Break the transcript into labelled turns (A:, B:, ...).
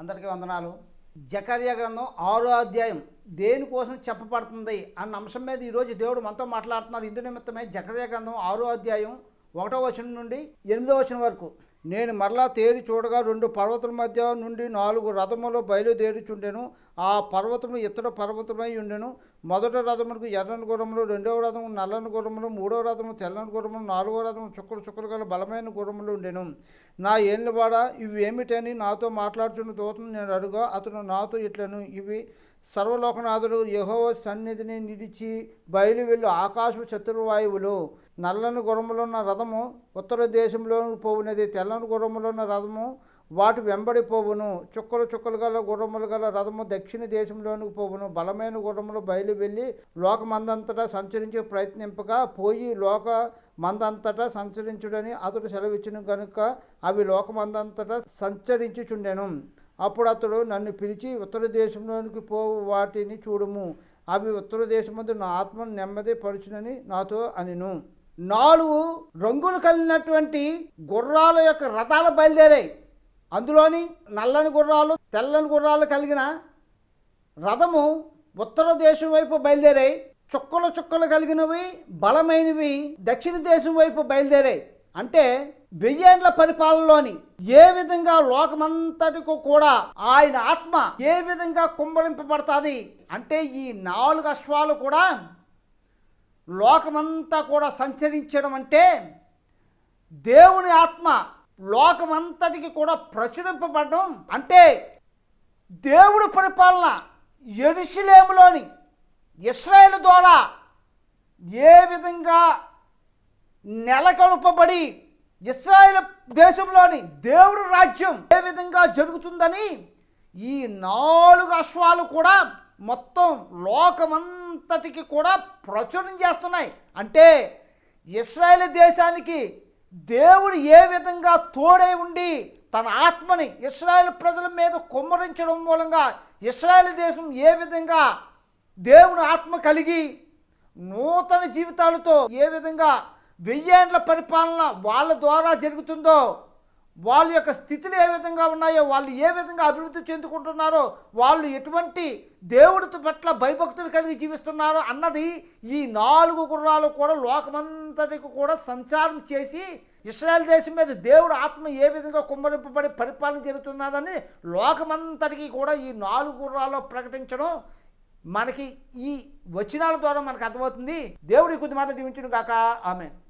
A: అందరికీ వందనాలు. జకర్య గ్రంథం ఆరో అధ్యాయం దేనికోసం చెప్పబడుతుంది అన్న అంశం మీద ఈరోజు దేవుడు మనతో మాట్లాడుతున్నారు. ఇందు నిమిత్తమే జకర్య గ్రంథం ఆరో అధ్యాయం ఒకటో వచనం నుండి ఎనిమిదో వచనం వరకు. నేను మరలా తేరి చూడగా రెండు పర్వతముల మధ్య నుండి నాలుగు రథములు బయలుదేరుచుండెను. ఆ పర్వతము ఇతర పర్వతమై ఉండెను. మొదటి రథములకు ఎర్రని గుర్రములు రెండవ రథము నల్లని గుర్రములు మూడవ రథము తెల్లని గుర్రములు నాలుగవ రథము చుక్కలు చుక్కలు గల బలమైన గుర్రములు ఉండెను. నా ఏళ్ళవాడ ఇవి ఏమిటని నాతో మాట్లాడుచున్న దూతను నేను అడుగా అతను నాతో ఇట్లను ఇవి సర్వలోకనాథుడు యహోవ సన్నిధిని నిలిచి బయలు వెళ్ళు ఆకాశ చతుర్వాయువులు నల్లని గుర్రములున్న రథము ఉత్తర దేశంలో పోవునది తెల్ల తెల్లని గుర్రములున్న రథము వాటి వెంబడి పోవును. చుక్కలు చుక్కలు గల గుర్రములు గల రథము దక్షిణ దేశంలోనికి పోవును. బలమైన గుర్రములు బయలు వెళ్ళి లోకమందంతటా సంచరించే ప్రయత్నింపగా పోయి లోక మందంతటా సంచరించుడని అతడు సెలవిచ్చిన కనుక అవి లోకమందంతటా సంచరించుచుండెను. అప్పుడు అతడు నన్ను పిలిచి ఉత్తర దేశంలోనికి పోవు వాటిని చూడము. అవి ఉత్తర దేశమందు నా ఆత్మను నెమ్మది పరుచునని నాతో అనిను. నాలుగు రంగులు కలిగినటువంటి గుర్రాల యొక్క రథాలు బయలుదేరాయి. అందులోని నల్లని గుర్రాలు తెల్లని గుర్రాలు కలిగిన రథము ఉత్తర దేశం వైపు బయలుదేరాయి. చుక్కలు చుక్కలు కలిగినవి బలమైనవి దక్షిణ దేశం వైపు బయలుదేరాయి. అంటే వెయ్యేండ్ల పరిపాలనలోని ఏ విధంగా లోకమంతటికి కూడా ఆయన ఆత్మ ఏ విధంగా కుంభలింపబడుతుంది అంటే ఈ నాలుగు అశ్వాలు కూడా లోకమంతా కూడా సంచరించడం అంటే దేవుని ఆత్మ లోకమంతటికి కూడా ప్రచురింపబడడం అంటే దేవుడు పరిపాలన ఎరుషులేములోని ఇస్రాయేల్ ద్వారా ఏ విధంగా నెలకొల్పబడి ఇస్రాయేల్ దేశంలోని దేవుడు రాజ్యం ఏ విధంగా జరుగుతుందని ఈ నాలుగు అశ్వాలు కూడా మొత్తం అంతటికి కూడా ప్రచురం చేస్తున్నాయి. అంటే ఇస్రాయేల్ దేశానికి దేవుడు ఏ విధంగా తోడై ఉండి తన ఆత్మని ఇస్రాయేల్ ప్రజల మీద కుమ్మరించడం మూలంగా ఇస్రాయేల్ దేశం ఏ విధంగా దేవుని ఆత్మ కలిగి నూతన జీవితాలతో ఏ విధంగా వెయ్యేండ్ల పరిపాలన వాళ్ళ ద్వారా జరుగుతుందో వాళ్ళ యొక్క స్థితులు ఏ విధంగా ఉన్నాయో వాళ్ళు ఏ విధంగా అభివృద్ధి చెందుకుంటున్నారో వాళ్ళు ఎటువంటి దేవుడితో పట్ల భయభక్తులు కలిగి జీవిస్తున్నారో అన్నది ఈ నాలుగు గుర్రాలు కూడా లోకమంతటికి కూడా సంచారం చేసి ఇస్రాయల్ దేశం మీద దేవుడు ఆత్మ ఏ విధంగా కుమ్మరింపబడి పరిపాలన జరుగుతున్నదని లోకమంతటికి కూడా ఈ నాలుగు గుర్రాల్లో ప్రకటించడం మనకి ఈ వచనాల ద్వారా మనకు అర్థమవుతుంది. దేవుడి కొద్ది మాట దీవించును కాక ఆమె